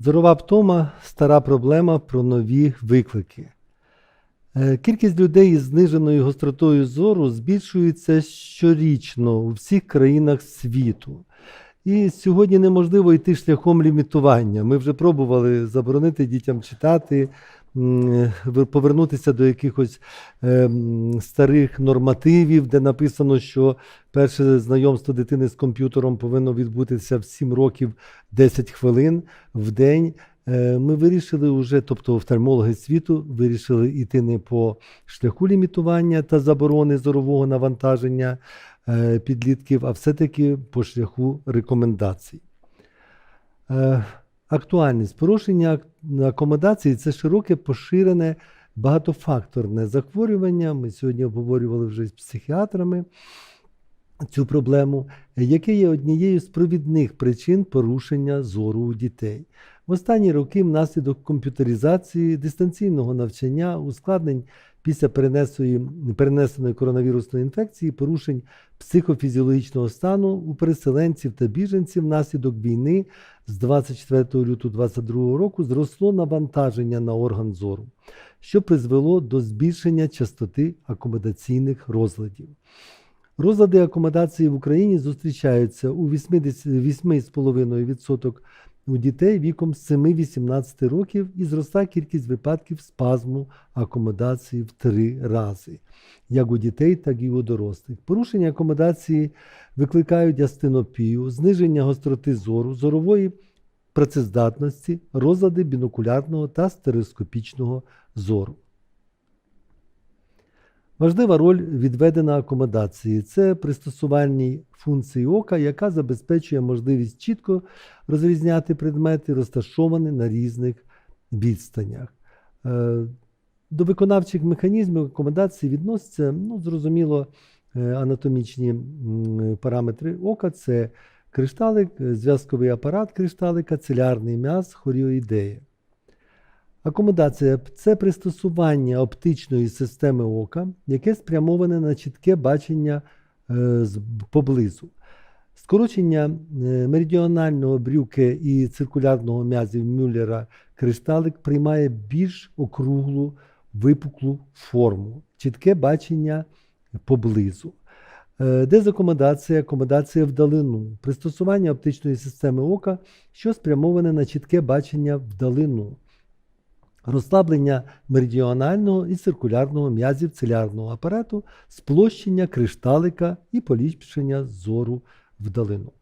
Зорова втома стара проблема про нові виклики. Е, Кількість людей із зниженою гостротою зору збільшується щорічно у всіх країнах світу. І сьогодні неможливо йти шляхом лімітування. Ми вже пробували заборонити дітям читати, повернутися до якихось е, старих нормативів, де написано, що перше знайомство дитини з комп'ютером повинно відбутися в 7 років 10 хвилин в день. Е, Ми вирішили вже, тобто офтальмологи світу, вирішили йти не по шляху лімітування та заборони зорового навантаження е, підлітків, а все-таки по шляху рекомендацій. Актуальність порушення акомодації це широке поширене багатофакторне захворювання. Ми сьогодні обговорювали вже з психіатрами цю проблему, яке є однією з провідних причин порушення зору у дітей. В останні роки внаслідок комп'ютеризації, дистанційного навчання, ускладнень після перенесеної, коронавірусної інфекції, порушень психофізіологічного стану у переселенців та біженців внаслідок війни з 24 лютого 2022 року зросло навантаження на орган зору, що призвело до збільшення частоти акомодаційних розладів. Розлади акомодації в Україні зустрічаються у 80 8,5% у дітей віком з 7-18 років і зросла кількість випадків спазму акомодації в три рази, як у дітей, так і у дорослих. Порушення акомодації викликають астенопію, зниження гостроти зору, зорової працездатності, розлади бінокулярного та стереоскопічного зору. Важлива роль відведена акомодації. Це пристосувальні функції ока, яка забезпечує можливість чітко розрізняти предмети, розташовані на різних відстанях. Е, До виконавчих механізмів акомодації відносяться, ну, зрозуміло, е, анатомічні параметри ока це кришталик, е, зв'язковий апарат кришталика, цилярний м'яз, хоріоідея. Акомодація це пристосування оптичної системи ока, яке спрямоване на чітке бачення е, поблизу. Скорочення е, меридіонального брюки і циркулярного м'язів Мюллера кришталик приймає більш округлу випуклу форму, чітке бачення поблизу. Е, Дезакомодація, акомодація вдалину, пристосування оптичної системи ока, що спрямоване на чітке бачення вдалину розслаблення меридіонального і циркулярного м'язів цилярного апарату, сплощення кришталика і поліпшення зору вдалину.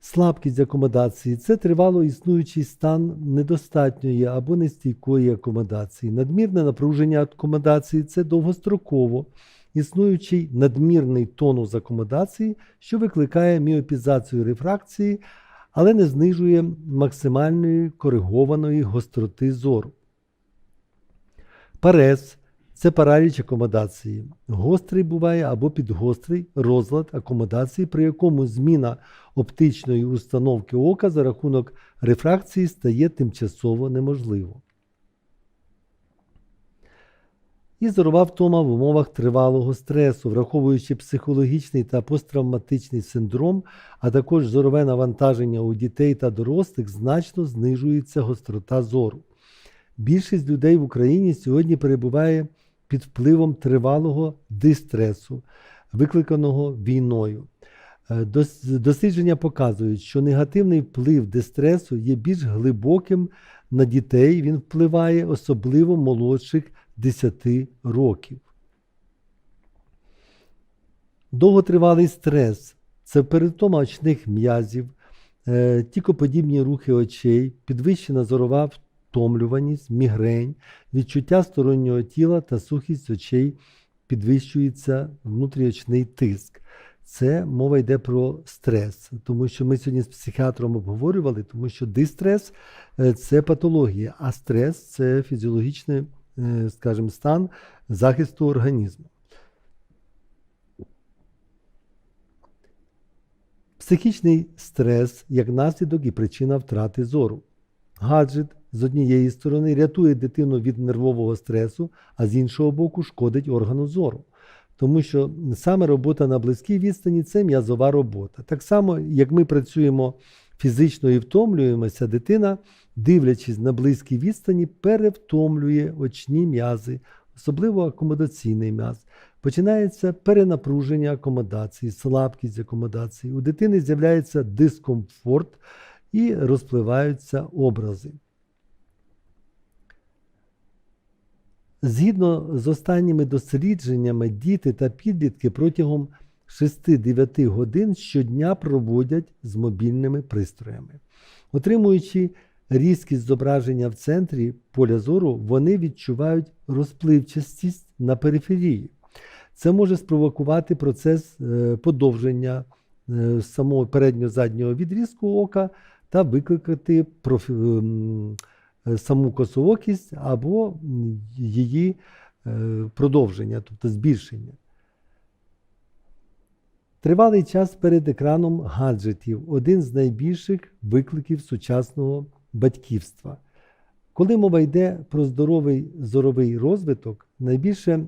Слабкість акомодації це тривало існуючий стан недостатньої або нестійкої акомодації. Надмірне напруження акомодації це довгостроково існуючий надмірний тонус акомодації, що викликає міопізацію рефракції, але не знижує максимальної коригованої гостроти зору. Парез це параліч акомодації. Гострий буває або підгострий розлад акомодації, при якому зміна оптичної установки ока за рахунок рефракції стає тимчасово неможливо. І зорова втома в умовах тривалого стресу, враховуючи психологічний та посттравматичний синдром, а також зорове навантаження у дітей та дорослих, значно знижується гострота зору. Більшість людей в Україні сьогодні перебуває під впливом тривалого дистресу, викликаного війною. Е, Дослідження показують, що негативний вплив дистресу є більш глибоким на дітей, він впливає особливо молодших 10 років. Довготривалий стрес це перетома очних м'язів, е, тікоподібні рухи очей, підвищена зорова втомлюваність, мігрень, відчуття стороннього тіла та сухість очей, підвищується внутріочний тиск. Це мова йде про стрес, тому що ми сьогодні з психіатром обговорювали, тому що дистрес е, це патологія, а стрес це фізіологічний, е, скажімо, стан захисту організму. Психічний стрес як наслідок і причина втрати зору. Гаджет з однієї сторони рятує дитину від нервового стресу, а з іншого боку шкодить органу зору. Тому що саме робота на близькій відстані це м'язова робота. Так само, як ми працюємо фізичної втомлюємося, дитина, дивлячись на близькі відстані, перевтомлює очні м'язи, особливо акомодаційний м'яз. Починається перенапруження акомодації, слабкість акомодації. У дитини з'являється дискомфорт і розпливаються образи. Згідно з останніми дослідженнями, діти та підлітки протягом 6-9 годин щодня проводять з мобільними пристроями. Отримуючи різкість зображення в центрі поля зору, вони відчувають розпливчастість на периферії. Це може спровокувати процес е, подовження е, самого передньо-заднього відрізку ока та викликати профі- ем, е, саму косоокість або її продовження, тобто збільшення. Тривалий час перед екраном гаджетів один з найбільших викликів сучасного батьківства. Коли мова йде про здоровий зоровий розвиток, найбільше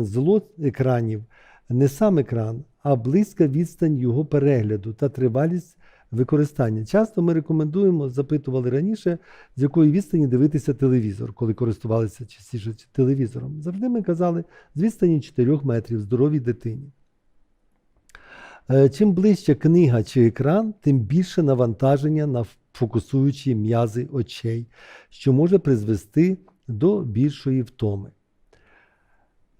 зло екранів не сам екран, а близька відстань його перегляду та тривалість використання. Часто ми рекомендуємо, запитували раніше, з якої відстані дивитися телевізор, коли користувалися частіше телевізором. Завжди ми казали з відстані 4 метрів здоровій дитині. Е, Чим ближче книга чи екран, тим більше навантаження на фокусуючі м'язи очей, що може призвести до більшої втоми.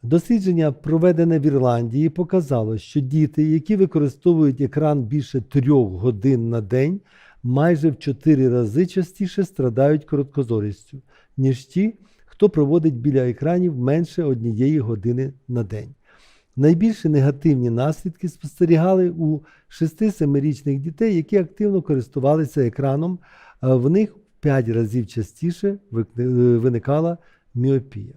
Дослідження, проведене в Ірландії, показало, що діти, які використовують екран більше трьох годин на день, майже в 4 рази частіше страдають короткозорістю, ніж ті, хто проводить біля екранів менше однієї години на день. Найбільші негативні наслідки спостерігали у 6-7-річних дітей, які активно користувалися екраном. В них в 5 разів частіше е, виникала міопія.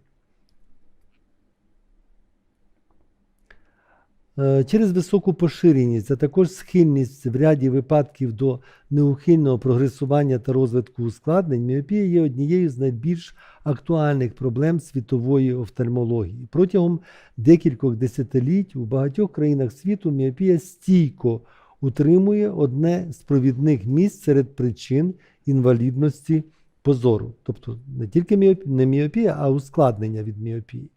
Через високу поширеність, а також схильність в ряді випадків до неухильного прогресування та розвитку ускладнень, міопія є однією з найбільш актуальних проблем світової офтальмології. Протягом декількох десятиліть у багатьох країнах світу міопія стійко утримує одне з провідних місць серед причин інвалідності позору. Тобто не тільки міоп- не міопія, а ускладнення від міопії.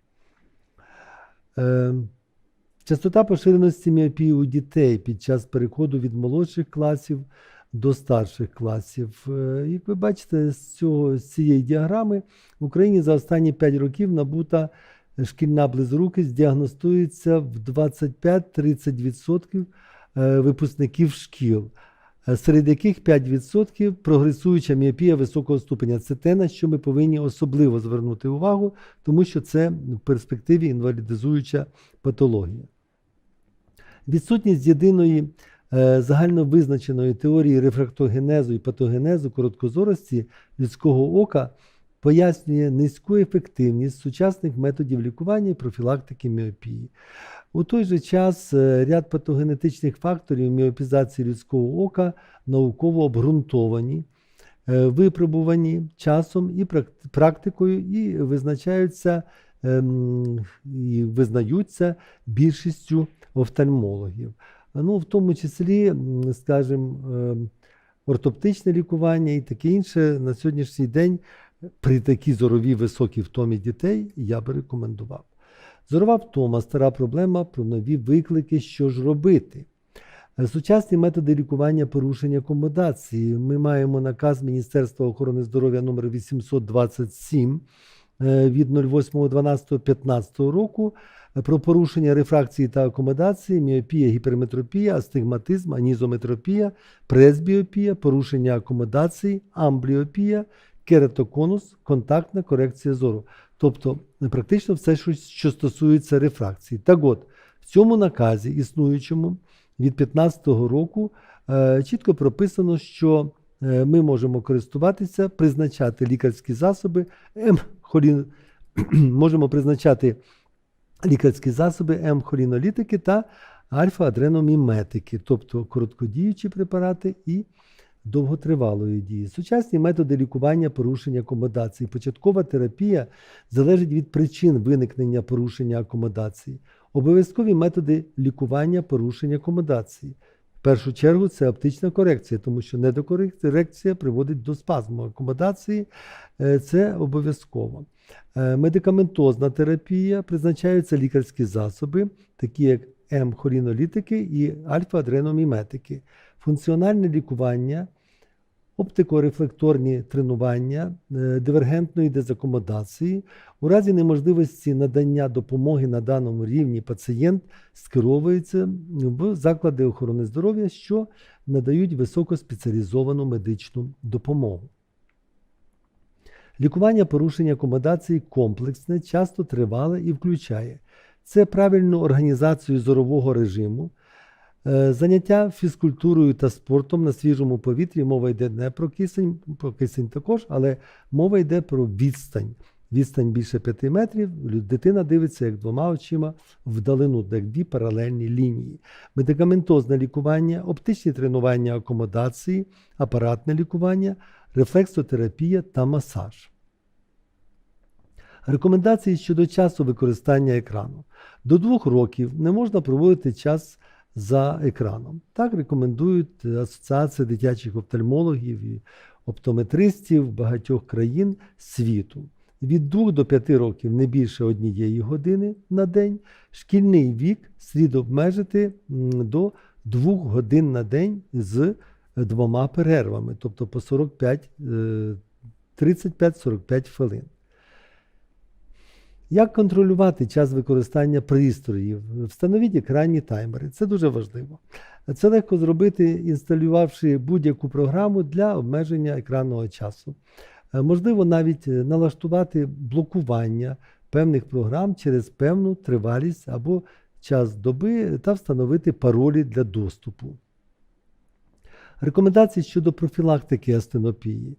Частота поширеності міопії у дітей під час переходу від молодших класів до старших класів. Е, Як ви бачите, з, цього, з цієї діаграми в Україні за останні 5 років набута шкільна близорукість діагностується в 25-30% е, випускників шкіл, е, серед яких 5% прогресуюча міопія високого ступеня. Це те, на що ми повинні особливо звернути увагу, тому що це в перспективі інвалідизуюча патологія. Відсутність єдиної е, загально теорії рефрактогенезу і патогенезу короткозорості людського ока пояснює низьку ефективність сучасних методів лікування і профілактики міопії. У той же час е, ряд патогенетичних факторів міопізації людського ока науково обґрунтовані, е, випробувані часом і практикою, і визначаються і визнаються більшістю офтальмологів. Ну, в тому числі, скажімо, ем, ортоптичне лікування і таке інше на сьогоднішній день при такій зоровій високій втомі дітей я би рекомендував. Зорова втома стара проблема про нові виклики, що ж робити. Сучасні методи лікування порушення акомодації. Ми маємо наказ Міністерства охорони здоров'я номер 827 е, від 08.12.15 року е, про порушення рефракції та акомодації, міопія, гіперметропія, астигматизм, анізометропія, пресбіопія, порушення акомодації, амбліопія, кератоконус, контактна корекція зору. Тобто е, практично все, що, стосується рефракції. Так от, в цьому наказі, існуючому від 2015 року, е, чітко прописано, що е, ми можемо користуватися, призначати лікарські засоби, М-холін... можемо призначати лікарські засоби М-холінолітики та альфа-адреноміметики, тобто короткодіючі препарати і довготривалої дії. Сучасні методи лікування порушення акомодації. Початкова терапія залежить від причин виникнення порушення акомодації. Обов'язкові методи лікування порушення акомодації. Першу чергу це оптична корекція, тому що недокорекція приводить до спазму акомодації. Е, Це обов'язково. Е, Медикаментозна терапія призначаються лікарські засоби, такі як М-хорінолітики і альфа-адреноміметики. Функціональне лікування, оптикорефлекторні тренування, е, дивергентної дезакомодації. У разі неможливості надання допомоги на даному рівні пацієнт скеровується в заклади охорони здоров'я, що надають високоспеціалізовану медичну допомогу. Лікування порушення акомодації комплексне, часто тривале і включає це правильну організацію зорового режиму, заняття фізкультурою та спортом на свіжому повітрі. Мова йде не про кисень, про кисень також, але мова йде про відстань. Відстань більше 5 метрів, дитина дивиться як двома очима вдалину, як дві паралельні лінії. Медикаментозне лікування, оптичні тренування акомодації, апаратне лікування, рефлексотерапія та масаж. Рекомендації щодо часу використання екрану. До двох років не можна проводити час за екраном. Так рекомендують е, Асоціація дитячих офтальмологів і оптометристів багатьох країн світу. Від 2 до 5 років не більше однієї години на день. Шкільний вік слід обмежити до 2 годин на день з двома перервами, тобто по 45, е, 35-45 хвилин. Як контролювати час використання пристроїв? Встановіть екранні таймери. Це дуже важливо. Це легко зробити, інсталювавши будь-яку програму для обмеження екранного часу. Е, Можливо, навіть е, налаштувати блокування певних програм через певну тривалість або час доби та встановити паролі для доступу. Рекомендації щодо профілактики астенопії.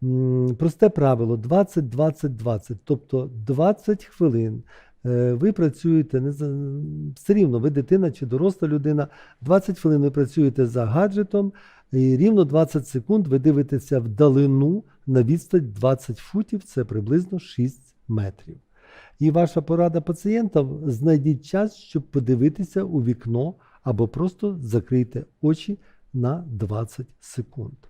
Просте правило 20-20-20, тобто 20 хвилин. е, Ви працюєте не за все рівно, ви дитина чи доросла людина. 20 хвилин ви працюєте за гаджетом, і рівно 20 секунд ви дивитеся вдалину на відстань 20 футів, це приблизно 6 метрів. І ваша порада пацієнтам знайдіть час, щоб подивитися у вікно або просто закрийте очі на 20 секунд.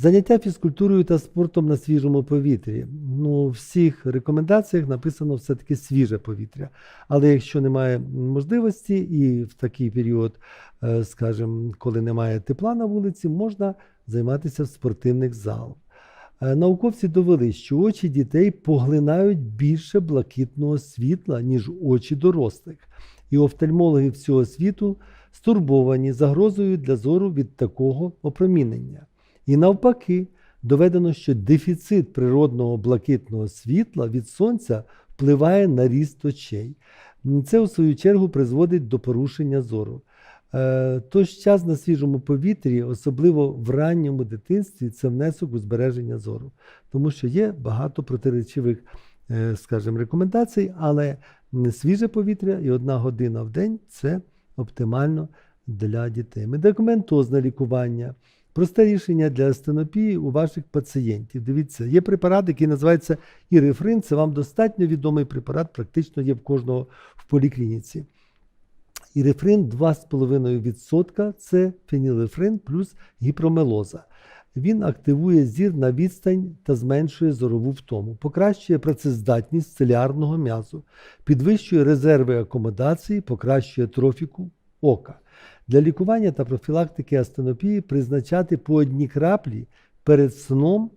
Заняття фізкультурою та спортом на свіжому повітрі. Ну, у всіх рекомендаціях написано все-таки свіже повітря. Але якщо немає можливості і в такий період, е, скажімо, коли немає тепла на вулиці, можна займатися в спортивних залах. Е, Науковці довели, що очі дітей поглинають більше блакитного світла, ніж очі дорослих. І офтальмологи всього світу стурбовані загрозою для зору від такого опромінення. І навпаки, доведено, що дефіцит природного блакитного світла від сонця впливає на ріст очей. Це, у свою чергу, призводить до порушення зору. Е, Тож час на свіжому повітрі, особливо в ранньому дитинстві, це внесок у збереження зору, тому що є багато протиречивих, е, скажімо, рекомендацій, але свіже повітря і одна година в день це оптимально для дітей. Медикаментозне лікування. Просте рішення для астенопії у ваших пацієнтів. Дивіться, є препарат, який називається ірефрин. Це вам достатньо відомий препарат, практично є в кожного в поліклініці. Ірефрин 2,5% це фенілефрин плюс гіпромелоза. Він активує зір на відстань та зменшує зорову втому, покращує працездатність целіарного м'язу, підвищує резерви акомодації, покращує трофіку ока. Для лікування та профілактики астенопії призначати по одній краплі перед сном.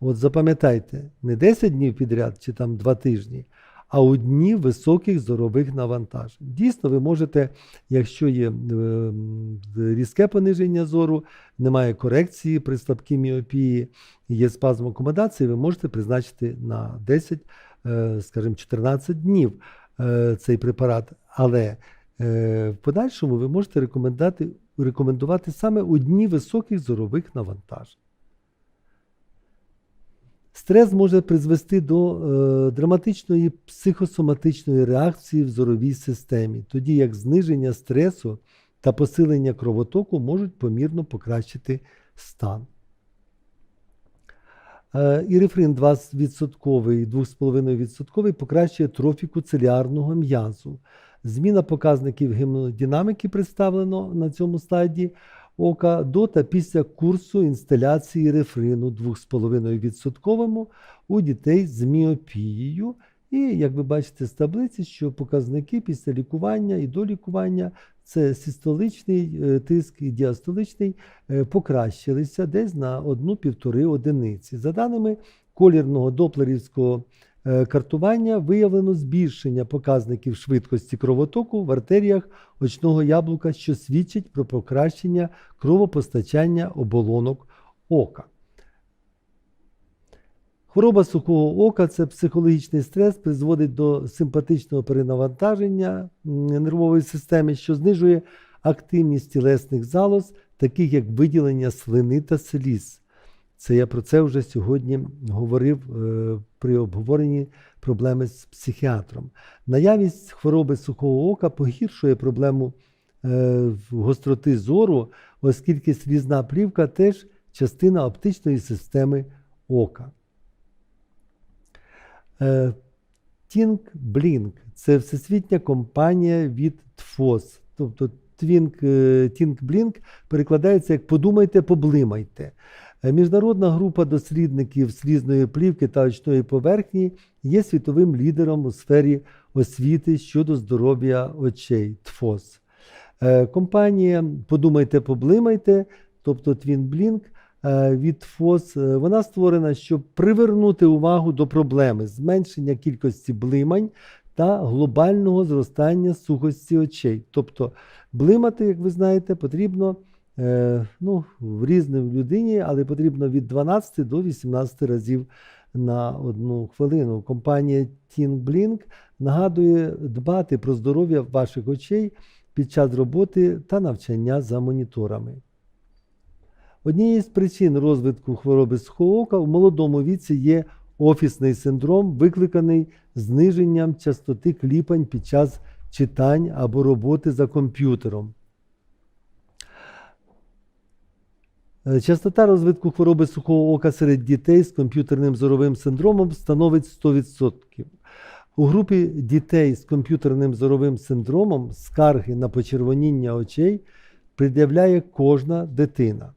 От запам'ятайте, не 10 днів підряд чи там 2 тижні, а у дні високих зорових навантажень. Дійсно, ви можете, якщо є е, різке пониження зору, немає корекції при слабкій міопії, є спазм акомодації, ви можете призначити на 10, е, скажімо, 14 днів е, цей препарат. Але в подальшому ви можете рекомендувати, рекомендувати саме у дні високих зорових навантажень. Стрес може призвести до е, драматичної психосоматичної реакції в зоровій системі, тоді як зниження стресу та посилення кровотоку можуть помірно покращити стан. Е, Ірефрин 2%, 2,5% покращує трофіку целіарного м'язу, зміна показників гемодинаміки представлено на цьому слайді ока до та після курсу інсталяції рефрину 2,5% у дітей з міопією. І, як ви бачите з таблиці, що показники після лікування і до лікування це систоличний е, тиск і діастоличний е, покращилися десь на 1-1,5 одиниці. За даними колірного доплерівського картування, виявлено збільшення показників швидкості кровотоку в артеріях очного яблука, що свідчить про покращення кровопостачання оболонок ока. Хвороба сухого ока це психологічний стрес, призводить до симпатичного перенавантаження нервової системи, що знижує активність тілесних залоз, таких як виділення слини та сліз. Це я про це вже сьогодні говорив е, при обговоренні проблеми з психіатром. Наявність хвороби сухого ока погіршує проблему е, гостроти зору, оскільки слізна плівка теж частина оптичної системи ока. Е, Think – це всесвітня компанія від ТФОС. Тобто е, Blink перекладається як подумайте, поблимайте. Е, Міжнародна група дослідників слізної плівки та очної поверхні є світовим лідером у сфері освіти щодо здоров'я очей ТФОС. Е, Компанія Подумайте, поблимайте, тобто Twin Blink е, від ФОС, вона створена, щоб привернути увагу до проблеми зменшення кількості блимань та глобального зростання сухості очей. Тобто блимати, як ви знаєте, потрібно ну, в різній людині, але потрібно від 12 до 18 разів на одну хвилину. Компанія Think Blink нагадує дбати про здоров'я ваших очей під час роботи та навчання за моніторами. Однією з причин розвитку хвороби сухого ока в молодому віці є офісний синдром, викликаний зниженням частоти кліпань під час читань або роботи за комп'ютером. Е, Частота розвитку хвороби сухого ока серед дітей з комп'ютерним зоровим синдромом становить 100%. У групі дітей з комп'ютерним зоровим синдромом скарги на почервоніння очей пред'являє кожна дитина.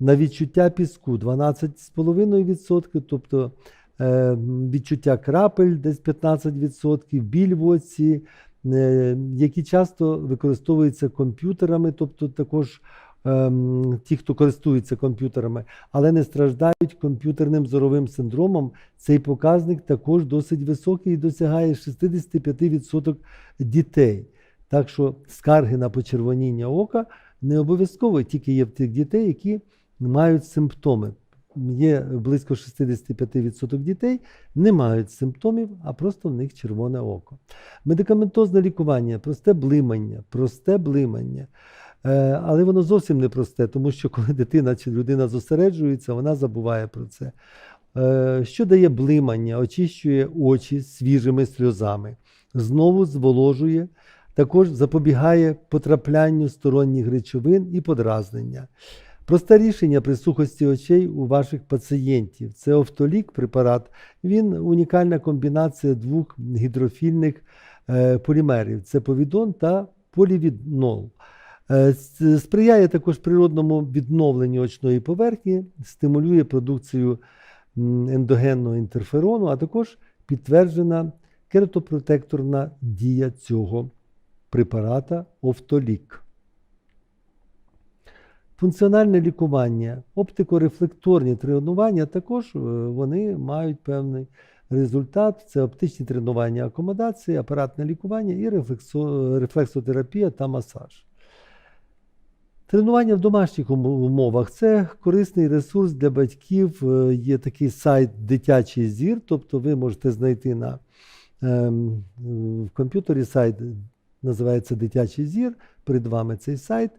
На відчуття піску 12,5%, тобто е, відчуття крапель десь 15%, біль в оці, е, які часто використовуються комп'ютерами, тобто також ем, ті, хто користується комп'ютерами, але не страждають комп'ютерним зоровим синдромом. Цей показник також досить високий і досягає 65% дітей. Так що скарги на почервоніння ока не обов'язково тільки є в тих дітей, які мають симптоми. Є близько 65% дітей, не мають симптомів, а просто в них червоне око. Медикаментозне лікування, просте блимання, просте блимання. Е, Але воно зовсім не просте, тому що коли дитина чи людина зосереджується, вона забуває про це. Е, Що дає блимання, очищує очі свіжими сльозами, знову зволожує, також запобігає потраплянню сторонніх речовин і подразнення. Просте рішення при сухості очей у ваших пацієнтів. Це офтолік препарат. Він унікальна комбінація двох гідрофільних е, полімерів: це повідон та полівіднол. Е, Сприяє також природному відновленню очної поверхні, стимулює продукцію ендогенного інтерферону, а також підтверджена кератопротекторна дія цього препарата Офтолік. Функціональне лікування, оптикорефлекторні тренування також е, вони мають певний результат. Це оптичні тренування акомодації, апаратне лікування і рефлексотерапія та масаж. Тренування в домашніх умовах це корисний ресурс для батьків. Е, Є такий сайт Дитячий зір, тобто ви можете знайти на ем, в комп'ютері сайт, називається Дитячий зір. Перед вами цей сайт.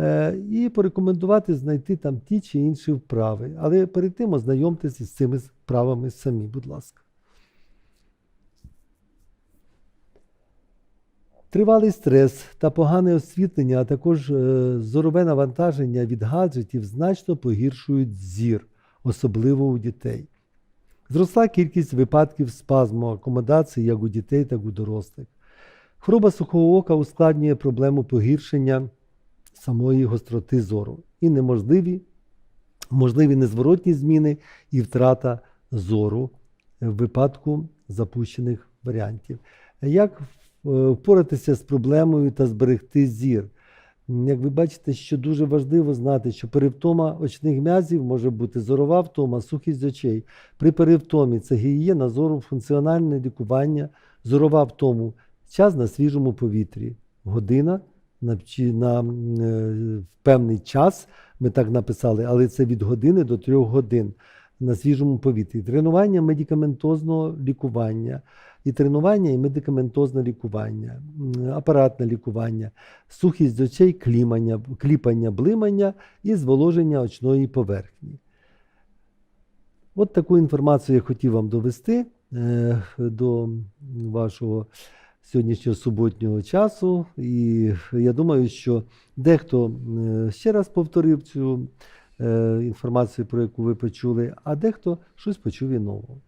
Е, і порекомендувати знайти там ті чи інші вправи. Але перед тим ознайомтеся з цими вправами самі, будь ласка. Тривалий стрес та погане освітлення, а також е, зорове навантаження від гаджетів значно погіршують зір, особливо у дітей. Зросла кількість випадків спазму акомодації як у дітей, так і у дорослих. Хвороба сухого ока ускладнює проблему погіршення самої гостроти зору і неможливі, можливі незворотні зміни і втрата зору в випадку запущених варіантів. Як впоратися з проблемою та зберегти зір? Як ви бачите, що дуже важливо знати, що перевтома очних м'язів може бути зорова втома, сухість очей. При перевтомі це гігієна зору, функціональне лікування, зорова втому, час на свіжому повітрі, година на, на е, певний час, ми так написали, але це від години до трьох годин на свіжому повітрі. Тренування медикаментозного лікування, і тренування, і медикаментозне лікування, апаратне лікування, сухість очей, клімання, кліпання, блимання і зволоження очної поверхні. От таку інформацію я хотів вам довести е, до вашого сьогоднішнього суботнього часу. І я думаю, що дехто е, ще раз повторив цю е, інформацію, про яку ви почули, а дехто щось почув і нового.